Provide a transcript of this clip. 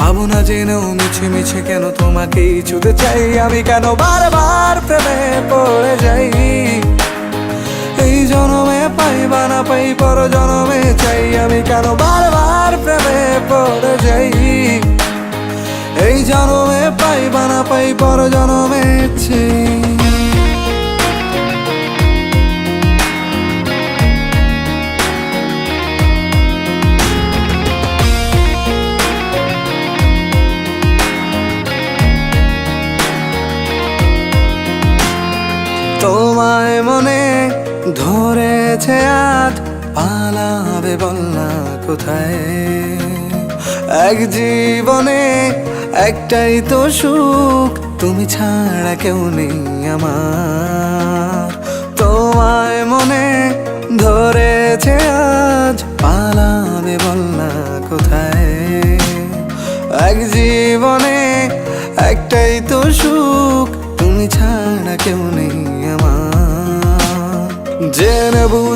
পাবো না মিছে মিছে কেন তোমাকেই ছুতে চাই? আমি কেন বারবার প্রেমে পড়ে যাই এই জনমে পাই বা না পাই, পর জনমে চাই। আমি কেন বারবার প্রেমে পড়ে যাই এই জনমে পাই বা না পাই, পর জনমে চাই। তোমায় মনে ধরেছে আজ, পালাবে বলনা কোথায়? এক জীবনে একটাই তো সুখ, তুমি ছাড়া কেউ নেই আমার।